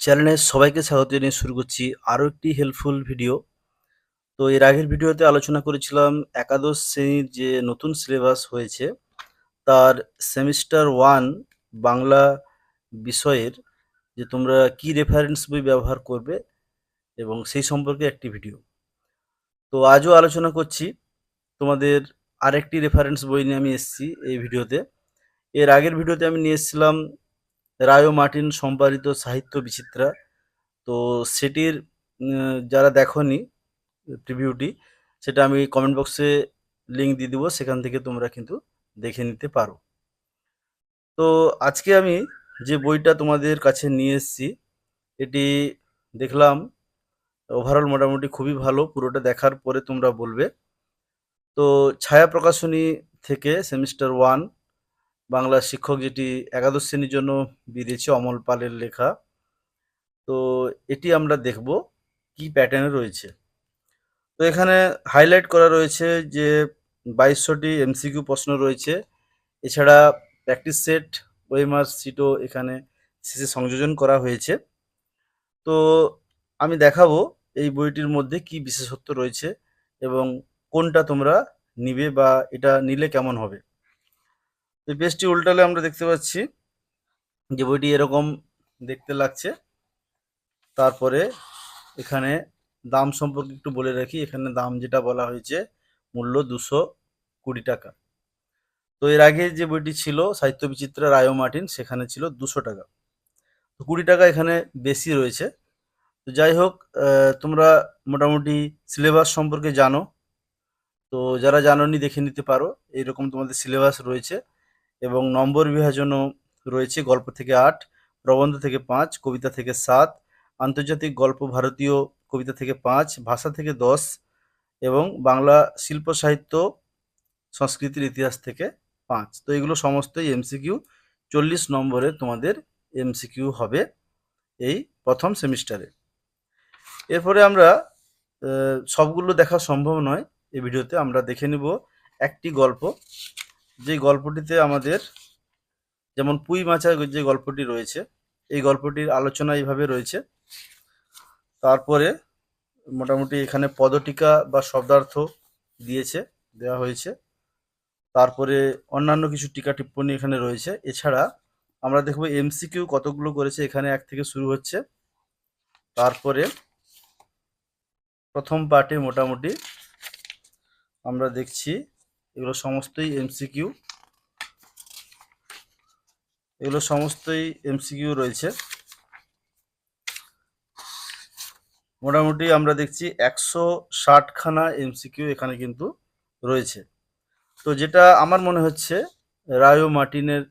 চ্যানেলে সবাইকে স্বাগত জানিয়ে শুরু করছি আরও একটি হেল্পফুল ভিডিও তো এর আগের ভিডিওতে আলোচনা করেছিলাম একাদশ শ্রেণির যে নতুন সিলেবাস হয়েছে, তার সেমিস্টার ওয়ান বাংলা বিষয়ের যে তোমরা কি রেফারেন্স বই ব্যবহার করবে এবং সেই সম্পর্কে একটি ভিডিও তো আজও আলোচনা করছি, তোমাদের আরেকটি রেফারেন্স বই নিয়ে আমি এসেছি এই ভিডিওতে এর আগের ভিডিওতে আমি নিয়ে এসেছিলাম রায় মার্টিন সম্পাদিত সাহিত্য বিচিত্রা। তো সেটির যারা দেখনি প্রিভিউটি, সেটা আমি কমেন্ট বক্সে লিঙ্ক দিয়ে দিব, সেখান থেকে তোমরা কিন্তু দেখে নিতে পারো। তো আজকে আমি যে বইটা তোমাদের কাছে নিয়ে এসেছি, এটি দেখলাম ওভারঅল মোটামুটি খুবই ভালো, পুরোটা দেখার পরে তোমরা বলবে। তো ছায়া প্রকাশনী থেকে সেমিস্টার ওয়ান বাংলা শিক্ষক যেটি একাদশ শ্রেণির জন্য বেরিয়েছে অমল পালের লেখা। তো এটি আমরা দেখব কি প্যাটার্নে রয়েছে। তো এখানে হাইলাইট করা রয়েছে যে বাইশশোটি এমসিকিউ প্রশ্ন রয়েছে। এছাড়া প্র্যাকটিস সেট ওয়েমার সিটও এখানে শেষে সংযোজন করা হয়েছে। তো আমি দেখাবো এই বইটির মধ্যে কি বিশেষত্ব রয়েছে এবং কোনটা তোমরা নিবে বা এটা নিলে কেমন হবে। তো পেজটি উল্টালে আমরা দেখতে পাচ্ছি যে বইটি এরকম দেখতে লাগছে। তারপরে এখানে দাম সম্পর্কে একটু বলে রাখি, এখানে দাম যেটা বলা হয়েছে মূল্য দুশো কুড়ি টাকা। তো এর আগে যে বইটি ছিল, সাহিত্য বিচিত্রা রায় মার্টিন, সেখানে ছিল দুশো টাকা। তো কুড়ি টাকা এখানে বেশি রয়েছে। তো যাই হোক তোমরা মোটামুটি সিলেবাস সম্পর্কে জানো। তো যারা জানোনি, দেখে নিতে পারো। এইরকম তোমাদের সিলেবাস রয়েছে। এবং নম্বর বিভাজনও রয়েছে গল্প থেকে আট, প্রবন্ধ থেকে পাঁচ, কবিতা থেকে সাত, আন্তর্জাতিক গল্প ভারতীয় কবিতা থেকে পাঁচ, ভাষা থেকে দশ এবং বাংলা শিল্প সাহিত্য সংস্কৃতির ইতিহাস থেকে পাঁচ। তো এগুলো সমস্তই এমসিকিউ চল্লিশ নম্বরে তোমাদের এমসিকিউ হবে এই প্রথম সেমিস্টারে। এরপরে আমরা সবগুলো দেখা সম্ভব নয়। এই ভিডিওতে আমরা দেখে নিব একটি গল্প যে গল্পটিতে আমাদের যেমন পুঁই মাছা যে গল্পটি রয়েছে, এই গল্পটির আলোচনা এইভাবে রয়েছে। তারপরে মোটামুটি এখানে পদটিকা বা শব্দার্থ দিয়েছে দেওয়া হয়েছে। তারপরে অন্যান্য কিছু টিকা টিপ্পনী এখানে রয়েছে। এছাড়া আমরা দেখব এমসিকিউ কতগুলো করেছে, এখানে এক থেকে শুরু হচ্ছে। তারপরে প্রথম পার্টে মোটামুটি আমরা দেখছি এগুলো সমস্তই এমসিকিউ এগুলো সমস্তই এমসিকিউ রয়েছে। মোটামুটি আমরা দেখছি একশো ষাটখানা এমসিকিউ এখানে কিন্তু রয়েছে। তো যেটা আমার মনে হচ্ছে রায় মার্টিনের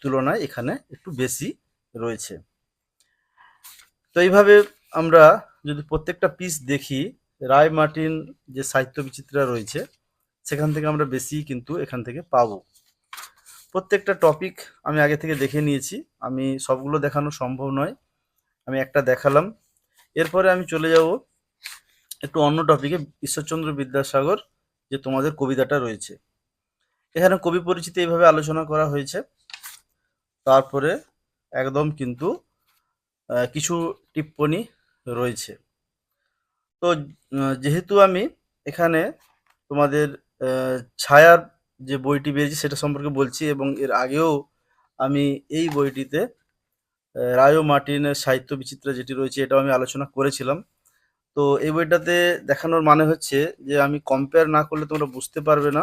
তুলনায় এখানে একটু বেশি রয়েছে। তো এইভাবে আমরা যদি প্রত্যেকটা পিস দেখি, রায় মার্টিন যে সাহিত্য বিচিত্রা রয়েছে সেখান থেকে আমরা বেশি কিন্তু এখান থেকে পাবো। প্রত্যেকটা টপিক আমি আগে থেকে দেখে নিয়েছি। আমি সবগুলো দেখানো সম্ভব নয়। আমি একটা দেখালাম। এরপরে আমি চলে যাব একটু অন্য টপিকে ঈশ্বরচন্দ্র বিদ্যাসাগর, যে তোমাদের কবিতাটা রয়েছে। এখানে কবি পরিচিতি এইভাবে আলোচনা করা হয়েছে। তারপরে একদম কিন্তু কিছু টিপ্পনী রয়েছে। তো যেহেতু আমি এখানে তোমাদের ছায়ার যে বইটি বেরিয়েছে সেটা সম্পর্কে বলছি এবং এর আগেও আমি এই বইটিতে রায় মার্টিনের সাহিত্য বিচিত্র যেটি রয়েছে এটাও আমি আলোচনা করেছিলাম। তো এই বইটাতে দেখানোর মানে হচ্ছে যে আমি কম্পেয়ার না করলে তোমরা বুঝতে পারবে না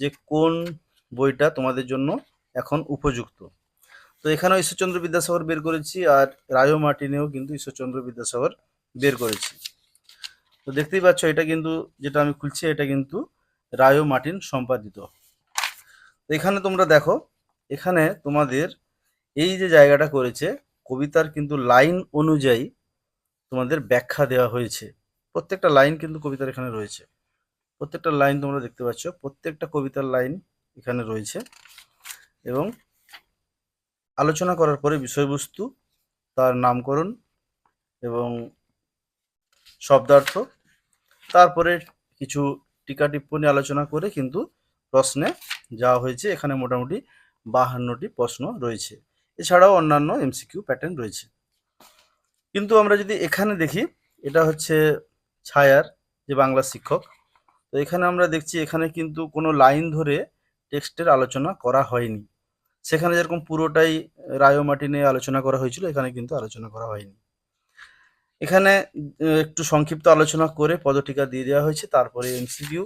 যে কোন বইটা তোমাদের জন্য এখন উপযুক্ত। তো এখানেও ঈশ্বরচন্দ্র বিদ্যাসাগর বের করেছি আর রায় মার্টিনেও কিন্তু ঈশ্বরচন্দ্র বিদ্যাসাগর বের করেছি। তো দেখতেই পাচ্ছ এটা কিন্তু যেটা আমি খুলছি এটা কিন্তু রায় মার্টিন সম্পাদিত। এখানে তোমরা দেখো, এখানে তোমাদের এই যে জায়গাটা করেছে, কবিতার কিন্তু লাইন অনুযায়ী তোমাদের ব্যাখ্যা দেওয়া হয়েছে। প্রত্যেকটা লাইন কিন্তু কবিতার এখানে রয়েছে। প্রত্যেকটা লাইন তোমরা দেখতে পাচ্ছ, প্রত্যেকটা কবিতার লাইন এখানে রয়েছে এবং আলোচনা করার পরে বিষয়বস্তু, তার নামকরণ এবং শব্দার্থ, তারপরে কিছু টিকা টিপ্পনী আলোচনা করে কিন্তু প্রশ্নে যাওয়া হয়েছে। এখানে মোটামুটি বাহান্নটি প্রশ্ন রয়েছে। এছাড়াও অন্যান্য এমসিকিউ প্যাটার্ন রয়েছে। কিন্তু আমরা যদি এখানে দেখি, এটা হচ্ছে ছায়ার যে বাংলা শিক্ষক, তো এখানে আমরা দেখছি এখানে কিন্তু কোনো লাইন ধরে টেক্সটের আলোচনা করা হয়নি। সেখানে যেরকম পুরোটাই রায় ও মাটি নিয়ে আলোচনা করা হয়েছিল, এখানে কিন্তু আলোচনা করা হয়নি। এখানে একটু সংক্ষিপ্ত আলোচনা করে পদটিকা দিয়ে দেওয়া হয়েছে, তারপরে এমসিকিউ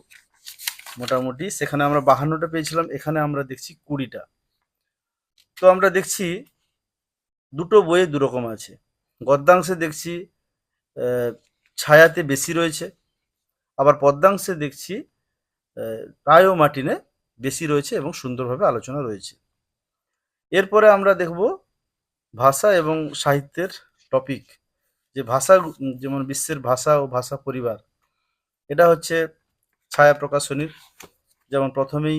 মোটামুটি। সেখানে আমরা বাহান্নটা পেয়েছিলাম, এখানে আমরা দেখছি কুড়িটা। তো আমরা দেখছি দুটো বইয়ে দুরকম আছে। গদ্যাংশে দেখছি ছায়াতে বেশি রয়েছে। আবার পদ্যাংশে দেখছি রায় ও মার্টিনে বেশি রয়েছে এবং সুন্দরভাবে আলোচনা রয়েছে। এরপরে আমরা দেখব ভাষা এবং সাহিত্যের টপিক। যে ভাষা, যেমন বিশ্বের ভাষা ও ভাষা পরিবার, এটা হচ্ছে ছায়া প্রকাশনীর। যেমন প্রথমেই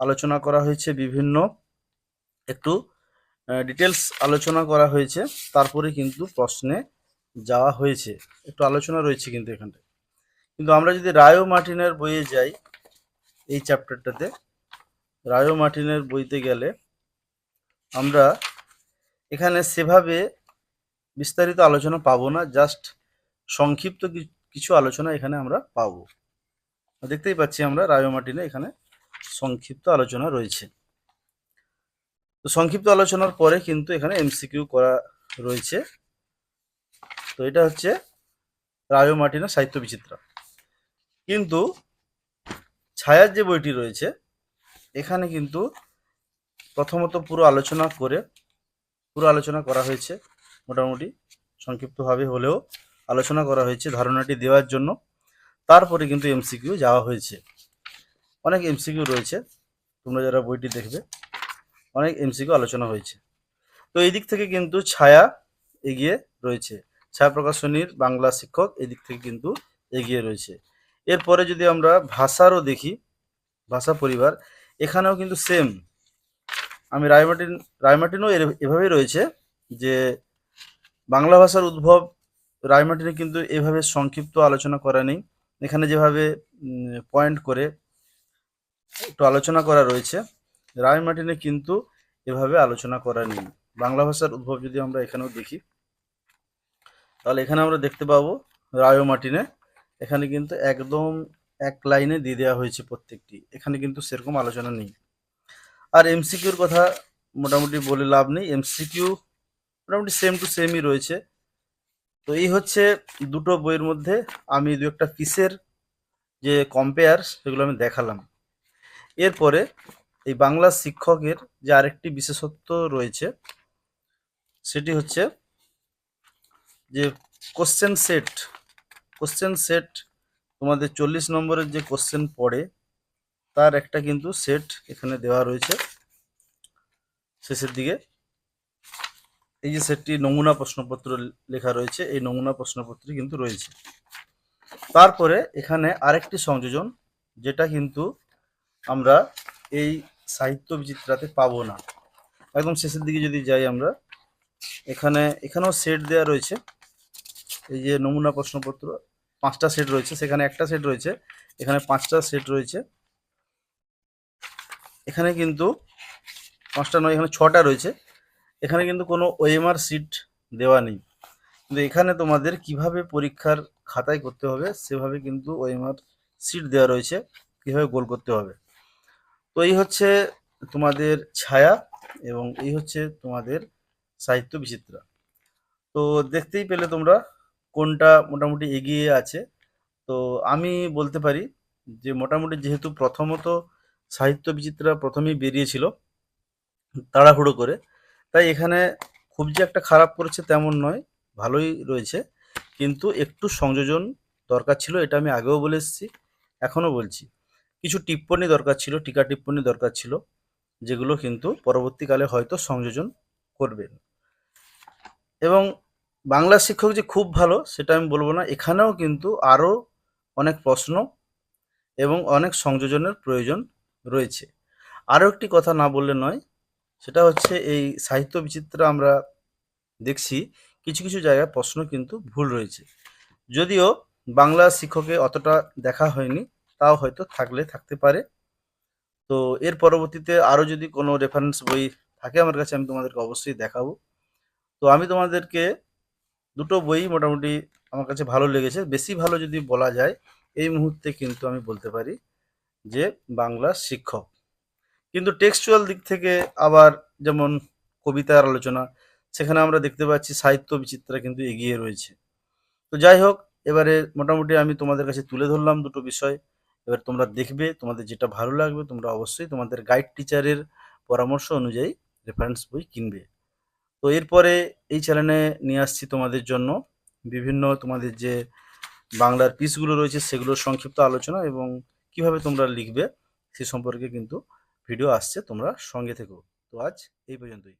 আলোচনা করা হয়েছে বিভিন্ন, একটু ডিটেলস আলোচনা করা হয়েছে, তারপরে কিন্তু প্রশ্নে যাওয়া হয়েছে। একটু আলোচনা রয়েছে কিন্তু এখানটা কিন্তু আমরা যদি রায়ো মার্টিনের বইয়ে যাই, এই চ্যাপ্টারটাতে রায়ো মার্টিনের বইতে গেলে আমরা এখানে সেভাবে বিস্তারিত আলোচনা পাবো না জাস্ট সংক্ষিপ্ত কিছু আলোচনা এখানে আমরা পাবো। দেখতেই পাচ্ছি আমরা রায়ো মার্টিনে এখানে সংক্ষিপ্ত আলোচনা রয়েছে। তো সংক্ষিপ্ত আলোচনার পরে কিন্তু এখানে এমসিকিউ করা রয়েছে। তো এটা হচ্ছে রায়ো মার্টিনের সাহিত্য বিচিত্রা। কিন্তু ছায়ার যে বইটি রয়েছে, এখানে কিন্তু প্রথমত পুরো আলোচনা করে পুরো আলোচনা করা হয়েছে। মোটামুটি সংক্ষিপ্তভাবে হলেও আলোচনা করা হয়েছে ধারণাটি দেওয়ার জন্য। তারপরে কিন্তু এমসিকিউ যাওয়া হয়েছে। অনেক এমসিকিউ রয়েছে, তোমরা যারা বইটি দেখবে, অনেক এমসিকিউ আলোচনা হয়েছে। তো এই দিক থেকে কিন্তু ছায়া এগিয়ে রয়েছে। ছায়া প্রকাশনীর বাংলা শিক্ষক এদিক থেকে কিন্তু এগিয়ে রয়েছে। এরপরে যদি আমরা ভাষারও দেখি, ভাষা পরিবার, এখানেও কিন্তু সেম আমি রায়মার্টিন রায়মার্টিনও এর- এভাবেই রয়েছে যে বাংলা ভাষার উদ্ভব রায়মাটিনে কিন্তু এভাবে সংক্ষিপ্ত আলোচনা করা নেই। এখানে যেভাবে পয়েন্ট করে একটু আলোচনা করা রয়েছে, রায়মাটিনে কিন্তু এভাবে আলোচনা করা নেই। বাংলা ভাষার উদ্ভব যদি আমরা এখানেও দেখি, তাহলে এখানে আমরা দেখতে পাবো রায় মার্টিনে এখানে কিন্তু একদম এক লাইনে দিয়ে দেওয়া হয়েছে প্রত্যেকটি। এখানে কিন্তু সেরকম আলোচনা নেই। আর এমসিকিউর কথা মোটামুটি বলে লাভ নেই। এমসিকিউ মোটামুটি সেম টু সেমই রয়েছে। তো এই হচ্ছে দুটো বইয়ের মধ্যে আমি দু একটা পিসের যে কম্পেয়ার সেগুলো আমি দেখালাম। এরপরে এই বাংলা শিক্ষকের যে আরেকটি বিশেষত্ব রয়েছে, সেটি হচ্ছে যে কোশ্চেন সেট কোশ্চেন সেট তোমাদের চল্লিশ নম্বরের যে কোশ্চেন পড়ে, তার একটা কিন্তু সেট এখানে দেওয়া রয়েছে। শেষের দিকে এই যে সেটটি নমুনা প্রশ্নপত্র লেখা রয়েছে, এই নমুনা প্রশ্নপত্রে কিন্তু রয়েছে। তারপরে এখানে আরেকটি সংযোজন, যেটা কিন্তু আমরা এই সাহিত্য বিচিত্রাতে পাবো না। একদম শেষের দিকে যদি যাই আমরা, এখানে, এখানেও সেট দেওয়া রয়েছে। এই যে নমুনা প্রশ্নপত্র, পাঁচটা সেট রয়েছে। সেখানে একটা সেট রয়েছে, এখানে পাঁচটা সেট রয়েছে। এখানে কিন্তু পাঁচটা নয়, এখানে ছটা রয়েছে। এখানে কিন্তু কোনো ওএমআর সিট দেওয়া নেই। কিন্তু এখানে তোমাদের কীভাবে পরীক্ষার খাতায় করতে হবে, সেভাবে কিন্তু ওএমআর সিট দেওয়া রয়েছে, কীভাবে গোল করতে হবে। তো এই হচ্ছে তোমাদের ছায়া এবং এই হচ্ছে তোমাদের সাহিত্য বিচিত্রা। তো দেখতেই পেলে তোমরা কোনটা মোটামুটি এগিয়ে আছে। তো আমি বলতে পারি যে মোটামুটি যেহেতু প্রথমত সাহিত্য বিচিত্রা প্রথমেই বেরিয়েছিল, তাড়াহুড়ো করে তাই এখানে খুব যে একটা খারাপ করেছে তেমন নয়, ভালোই রয়েছে। কিন্তু একটু সংযোজন দরকার ছিল, এটা আমি আগেও বলে এসেছি, এখনও বলছি। কিছু টিপ্পনী দরকার ছিল, টিকা টিপ্পনী দরকার ছিল, যেগুলো কিন্তু পরবর্তীকালে হয়তো সংযোজন করবেন এবং বাংলা শিক্ষক যে খুব ভালো, সেটা আমি বলব না, এখানেও কিন্তু আরও অনেক প্রশ্ন এবং অনেক সংযোজনের প্রয়োজন রয়েছে। আরও একটি কথা না বললে নয় সেটা হচ্ছে এই সাহিত্য বিচিত্র আমরা দেখছি, কিছু কিছু জায়গায় প্রশ্ন কিন্তু ভুল রয়েছে। যদিও বাংলা শিক্ষকে অতটা দেখা হয়নি, তাও হয়তো থাকলে থাকতে পারে। তো এর পরবর্তীতে আরও যদি কোনো রেফারেন্স বই থাকে আমার কাছে, আমি তোমাদেরকে অবশ্যই দেখাবো। তো আমি তোমাদেরকে দুটো বই মোটামুটি আমার কাছে ভালো লেগেছে। বেশি ভালো যদি বলা যায়, এই মুহূর্তে কিন্তু আমি বলতে পারি যে বাংলা শিক্ষক। কিন্তু টেক্সচুয়াল দিক থেকে আবার যেমন কবিতার আলোচনা, সেখানে আমরা দেখতে পাচ্ছি সাহিত্য বিচিত্রা কিন্তু এগিয়ে রয়েছে। তো যাই হোক, এবারে মোটামুটি আমি তোমাদের কাছে তুলে ধরলাম দুটো বিষয়। এবার তোমরা দেখবে তোমাদের যেটা ভালো লাগবে, তোমরা অবশ্যই তোমাদের গাইড টিচারের পরামর্শ অনুযায়ী রেফারেন্স বই কিনবে। তো এরপরে এই চ্যানেলে নিয়ে আসছি তোমাদের জন্য বিভিন্ন তোমাদের যে বাংলার পিসগুলো রয়েছে, সেগুলোর সংক্ষিপ্ত আলোচনা এবং কীভাবে তোমরা লিখবে সে সম্পর্কে কিন্তু ভিডিও আসছে তোমরা সঙ্গে থেকো। তো আজ এই পর্যন্তই।